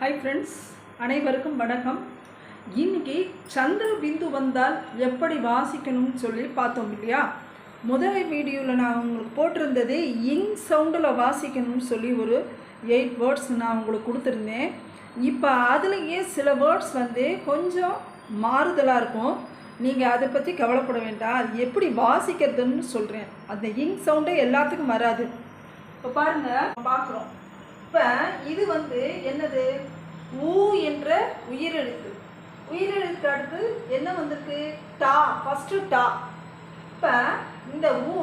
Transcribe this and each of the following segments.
Hi friends அனைவருக்கும் வணக்கம். இன்னைக்கு சந்திர பிந்து வந்தால் எப்படி வாசிக்கணும்னு சொல்லி பார்த்தோம் இல்லையா? முதல் வீடியோவில் நான் உங்களுக்கு போட்டிருந்தது இங் சவுண்டில் வாசிக்கணும்னு சொல்லி ஒரு எயிட் வேர்ட்ஸ் நான் உங்களுக்கு கொடுத்துருந்தேன். இப்போ அதுலேயே சில வேர்ட்ஸ் வந்து கொஞ்சம் மாறுதலாக இருக்கும். நீங்கள் அதை பற்றி கவலைப்பட வேண்டாம். அது எப்படி வாசிக்கிறதுன்னு சொல்கிறேன் அந்த இங் சவுண்டே எல்லாத்துக்கும் வராது. இப்போ பாருங்கள் பார்க்குறோம். இது வந்து என்னது? ஊ என்ற உயிரெழுத்து. உயிரெழுத்து அடுத்து என்ன வந்திருக்கு? டா ஃபஸ்ட்டு டா. இப்போ இந்த ஊ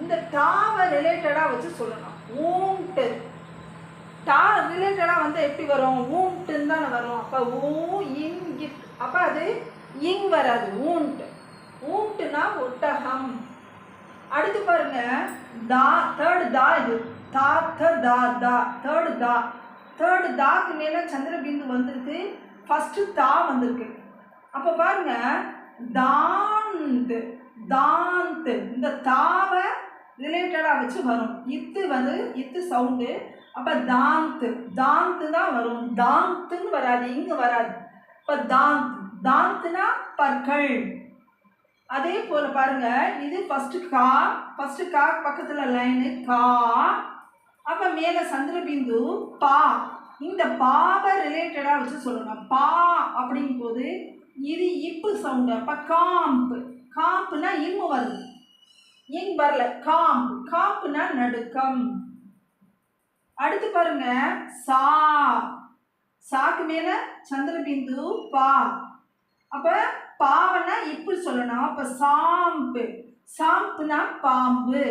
இந்த டாவை ரிலேட்டடாக வச்சு சொல்லணும். ஊன்ட்டு. டா ரிலேட்டடாக வந்து எப்படி வரும்? ஊன்ட்டுன்னு தானே வரும். அப்போ ஊ இங் கிட் அப்போ அது இங் வராது. ஊன்ட்டு. ஊன்ட்டுனா ஒட்டகம். அடுத்து பாருங்க. தா தேர்டு தா இது. தா த தா தா. தேர்டு தா. தேர்டு தாக்கு மேலே சந்திரபிந்து வந்திருக்கு. ஃபஸ்ட்டு தா வந்திருக்கு. அப்போ பாருங்க. தாந்து தாந்து. இந்த தாவை ரிலேட்டடாக வச்சு வரும். இத்து வந்து இத்து சவுண்டு அப்போ தாந்து தாந்து தான் வரும். தாந்துன்னு வராது இங்கே வராது. இப்போ தாந்த் தாந்துனா பற்கள். அதே போல் பாருங்க இது ஃபஸ்ட்டு கா ஃபஸ்ட்டு கா பக்கத்தில் லைனு கா அப்போ மேலே சந்திரபிந்து பா. இந்த பாவை ரிலேட்டடாக வச்சு சொல்லுங்க பா அப்படிங்கும் போது இது இப்பு சவுண்டு அப்போ காம்பு. காம்புனா இம்மு வருது. இங் வரல. காம்பு. காம்புனா நடுக்கம். அடுத்து பாருங்க சா. சாக்கு மேலே சந்திரபிந்து பா. அப்போ பாவனா இப்படி சொல்லணும். அப்போ சாம்பு. சாம்புனா பாம்பு.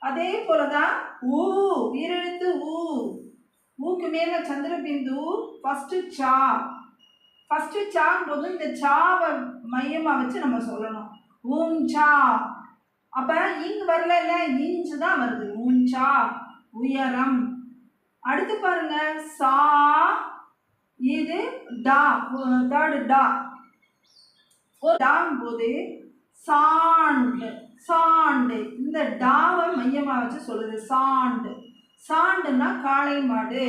அதே போல தான் ஊ. உயிரெழுத்து ஊ. ஊக்கு மேலே சந்திரபிந்து ஃபஸ்ட்டு சா. ஃபஸ்ட்டு சாங்கும்போது இந்த சாவை மையமாக வச்சு நம்ம சொல்லணும். ஊம் சா. அப்போ இங்கு வரல இல்லை இஞ்சு தான் வருது ஊஞ்சா உயரம். அடுத்து பாருங்க சா. இது டா தேர்டு டா. ஒரு டாங் போது சாண்டு சாண்டு. இந்த டாவை மையமாக வச்சு சொல்லுது சாண்டு. சாண்டுன்னா காளை மாடு.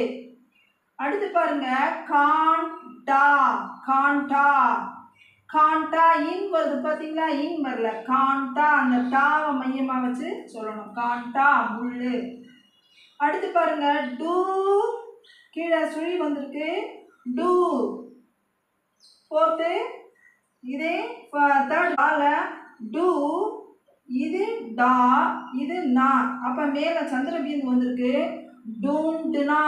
அடுத்து பாருங்க காண்டா காண்டா காண்டா இன் வருது பார்த்தீங்களா இன் வரல. காண்டா அந்த டாவை மையமாக வச்சு சொல்லணும். காண்டா முள்ளு. அடுத்து பாருங்க டூ. கீழே சுழி வந்திருக்கு. டூ ஃபோர்த்து இதே தேர்ட் ஆல டூ. இது டா இது நா. அப்போ மேலே சந்திரபிந்து வந்திருக்கு. டூண்டுனா.